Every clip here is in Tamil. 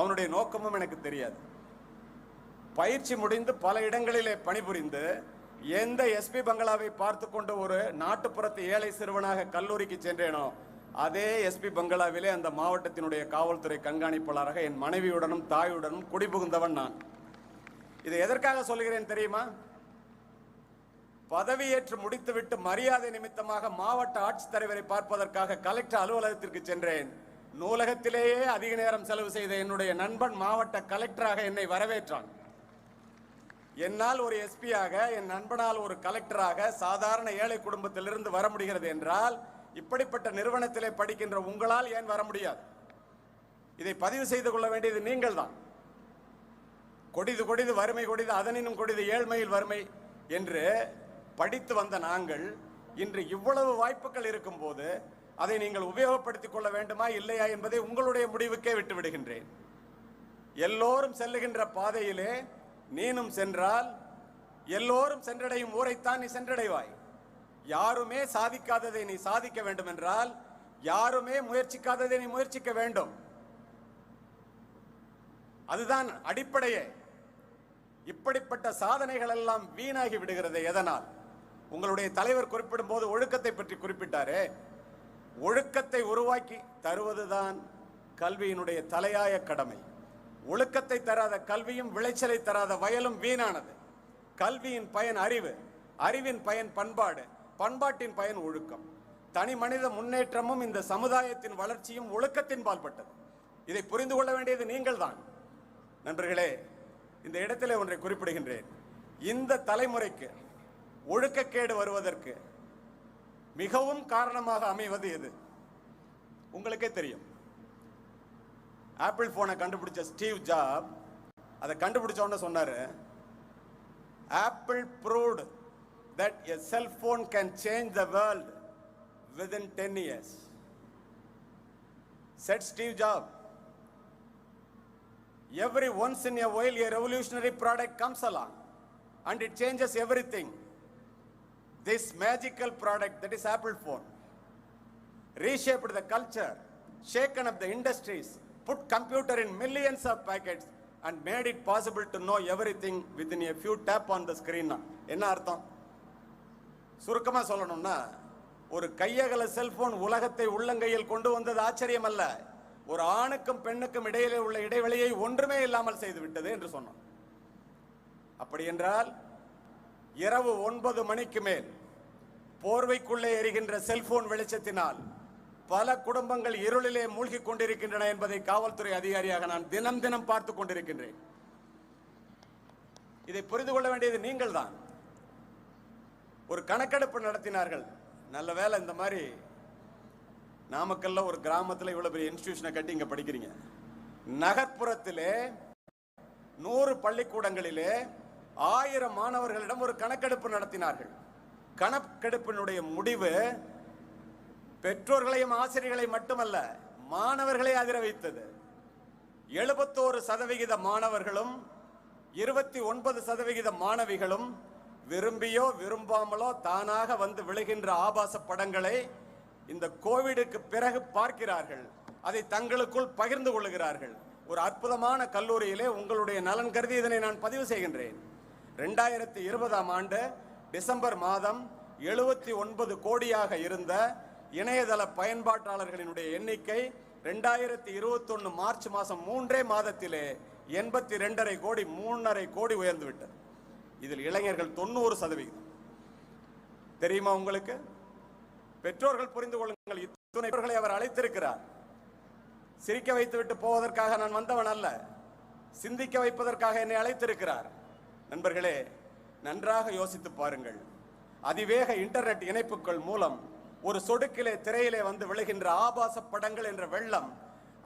அவனுடைய நோக்கமும் எனக்கு தெரியாது. பயிற்சி முடிந்து பல இடங்களிலே பணிபுரிந்து எந்த எஸ்பி பங்களாவை பார்த்து கொண்டு ஒரு நாட்டுப்புறத்து ஏழை சிறுவனாக கல்லூரிக்கு சென்றேனோ அதே எஸ்பி பங்களாவிலே அந்த மாவட்டத்தினுடைய காவல்துறை கண்காணிப்பாளராக என் மனைவியுடனும் தாயுடனும் குடிபுகுந்தவன் நான். இதை எதற்காக சொல்கிறேன் தெரியுமா? பதவியேற்று முடித்துவிட்டு மரியாதை நிமித்தமாக மாவட்ட ஆட்சித்தலைவரை பார்ப்பதற்காக கலெக்டர் அலுவலகத்திற்கு சென்றேன். நூலகத்திலேயே அதிக நேரம் செலவு செய்த என்னுடைய நண்பன் மாவட்ட கலெக்டராக என்னை வரவேற்றான். என்னால் ஒரு எஸ்பியாக என் நண்பனால் ஒரு கலெக்டராக சாதாரண ஏழை குடும்பத்திலிருந்து வர முடிகிறது என்றால் இப்படிப்பட்ட நிறுவனத்திலே படிக்கின்ற உங்களால் ஏன் வர முடியாது? இதை பதிவு செய்து கொள்ள வேண்டியது நீங்கள் தான். கொடிது கொடிது வறுமை கொடிது அதனினும் கொடிது ஏழ்மையில் வறுமை என்று படித்து வந்த நாங்கள் இன்று இவ்வளவு வாய்ப்புகள் இருக்கும்போது அதை நீங்கள் உபயோகப்படுத்திக் கொள்ள வேண்டுமா இல்லையா என்பதை உங்களுடைய முடிவுக்கே விட்டு விடுகின்றேன் எல்லோரும் செல்லுகின்ற பாதையிலே நீனும் சென்றால் எல்லோரும் சென்றடையும் ஊரைத்தான் நீ சென்றடைவாய். யாருமே சாதிக்காததை நீ சாதிக்க வேண்டும் என்றால் யாருமே முயற்சிக்காததை நீ முயற்சிக்க வேண்டும். அதுதான் அடிப்படையே. இப்படிப்பட்ட சாதனைகள் எல்லாம் வீணாகி விடுகிறது எதனால்? உங்களுடைய தலைவர் குறிப்பிடும் போது ஒழுக்கத்தை பற்றி குறிப்பிட்டாரே. ஒழுக்கத்தை உருவாக்கி தருவதுதான் கல்வியினுடைய தலையாய கடமை. ஒழுக்கத்தை தராத கல்வியும் விளைச்சலை தராத வயலும் வீணானது. கல்வியின் பயன் அறிவு அறிவின் பயன் பண்பாடு பண்பாட்டின் பயன் ஒழுக்கம். தனி மனித முன்னேற்றமும் இந்த சமுதாயத்தின் வளர்ச்சியும் ஒழுக்கத்தின் பால்பட்டது. இதை புரிந்து கொள்ள வேண்டியது நீங்கள் தான் நண்பர்களே இந்த இடத்திலே ஒன்றை குறிப்பிடுகின்றேன். இந்த தலைமுறைக்கு ஒழுக்கக்கேடு வருவதற்கு மிகவும் காரணமாக அமைவது எது? உங்களுக்கே தெரியும். ஆப்பிள் போனை கண்டுபிடிச்ச ஸ்டீவ் ஜாப் அதை கண்டுபிடிச்ச சொன்னார் சொன்னாரு Apple proved that a cellphone can change the world within ten years said Steve Jobs every once in a while a revolutionary product comes along and it changes everything This magical product, that is Apple phone, reshaped the culture, shaken up the industries, put computer in millions of packets and made it possible to know everything within a few tap on the screen. என்ன அர்த்தம் சுருக்கமா சொல்லணும்னா ஒரு கையகல செல்போன் உலகத்தை உள்ளங்கையில் கொண்டு வந்தது ஆச்சரியம் அல்ல ஒரு ஆணுக்கும் பெண்ணுக்கும் இடையிலே உள்ள இடைவெளியை ஒன்றுமே இல்லாமல் செய்து விட்டது என்று சொன்னோம் அப்படி என்றால் இரவு ஒன்பது மணிக்கு மேல் போர்வைக்குள்ளே எரிகின்ற செல்போன் வெளிச்சத்தினால் பல குடும்பங்கள் இருளிலே மூழ்கிக் கொண்டிருக்கின்றன என்பதை காவல்துறை அதிகாரியாக நான் தினம் தினம் பார்த்து கொண்டிருக்கின்றேன். இதை புரிந்து கொள்ள வேண்டியது நீங்கள் தான் ஒரு கணக்கெடுப்பு நடத்தினார்கள். நல்ல வேளை இந்த மாதிரி நாமக்கல்ல ஒரு கிராமத்தில் இவ்வளவு பெரிய இன்ஸ்டிடியூஷனை கட்டி இங்க படிக்கிறீங்க. நகர்ப்புறத்திலே நூறு பள்ளிக்கூடங்களிலே ஆயிரம் மாணவர்களிடம் ஒரு கணக்கெடுப்பு நடத்தினார்கள். கணக்கெடுப்பினுடைய முடிவு பெற்றோர்களையும் ஆசிரியர்களை மட்டுமல்ல மாணவர்களை அதிர வைத்தது. எழுபத்தோரு சதவிகித மாணவர்களும் இருபத்தி ஒன்பது சதவிகித மாணவிகளும் விரும்பியோ விரும்பாமலோ தானாக வந்து விழுகின்ற ஆபாச படங்களை இந்த கோவிடுக்கு பிறகு பார்க்கிறார்கள். அதை தங்களுக்குள் பகிர்ந்து கொள்கிறார்கள் ஒரு அற்புதமான கல்லூரியிலே உங்களுடைய நலன் கருதி இதனை நான் பதிவு செய்கின்றேன். ரெண்டாயிரத்தி இருபதாம் ஆண்டு டிசம்பர் மாதம் எழுபத்தி ஒன்பது கோடியாக இருந்த இணையதள பயன்பாட்டாளர்களினுடைய எண்ணிக்கை ரெண்டாயிரத்தி இருபத்தொன்று மார்ச் மாதம் மூன்றே மாதத்திலே எண்பத்தி ரெண்டரை கோடி மூணரை கோடி உயர்ந்து விட்டது இதில் இளைஞர்கள் தொண்ணூறு சதவிகிதம். தெரியுமா உங்களுக்கு? பெற்றோர்கள் புரிந்து கொள்ளுங்கள் இத்துணை அவர் அழைத்திருக்கிறார். சிரிக்க வைத்துவிட்டு போவதற்காக நான் வந்தவன் அல்ல. சிந்திக்க வைப்பதற்காக என்னை அழைத்திருக்கிறார். நண்பர்களே நன்றாக யோசித்து பாருங்கள். அதிவேக இன்டர்நெட் இணைப்புகள் மூலம் ஒரு சொடுக்கிலே திரையிலே வந்து விழுகின்ற ஆபாச படங்கள் என்ற வெள்ளம்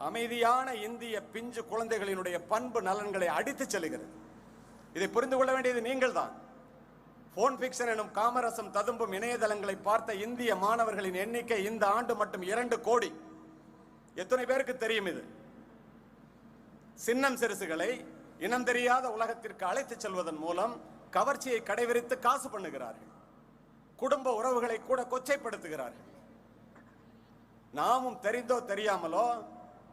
அமைதியான இந்திய பிஞ்சு குழந்தைகளினுடைய பண்பு நலன்களை அடித்துச் செல்கிறது. இதை புரிந்து கொள்ள வேண்டியது நீங்கள் தான் போன் பிக்சன் எனும் காமரசம் ததும்பும் இணையதளங்களை பார்த்த இந்திய மாணவர்களின் எண்ணிக்கை இந்த ஆண்டு மட்டும் இரண்டு கோடி. எத்தனை பேருக்கு தெரியும் இது? சின்னம் சிறுசுகளை இனம் தெரியாத உலகத்திற்கு அழைத்துச் செல்வதன் மூலம் கவர்ச்சியை கடைவிரித்து காசு பண்ணுகிறார்கள். குடும்ப உறவுகளை கூட கொச்சைப்படுத்துகிறார்கள். நாமும் தெரிந்தோ தெரியாமலோ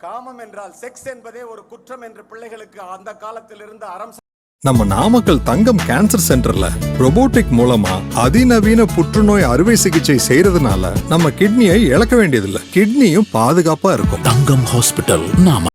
காமம் என்றால் செக்ஸ் என்பதே ஒரு குற்றம் என்று பிள்ளைகளுக்கு அந்த காலத்தில் இருந்து அறம் நம்ம நாமக்கல் தங்கம் கேன்சர் சென்டர்ல robotic மூலமா அதிநவீன புற்றுநோய் அறுவை சிகிச்சை செய்யறதுனால நம்ம கிட்னியை இழக்க வேண்டியதில்லை. கிட்னியும் பாதுகாப்பா இருக்கும். தங்கம் ஹாஸ்பிட்டல் நாம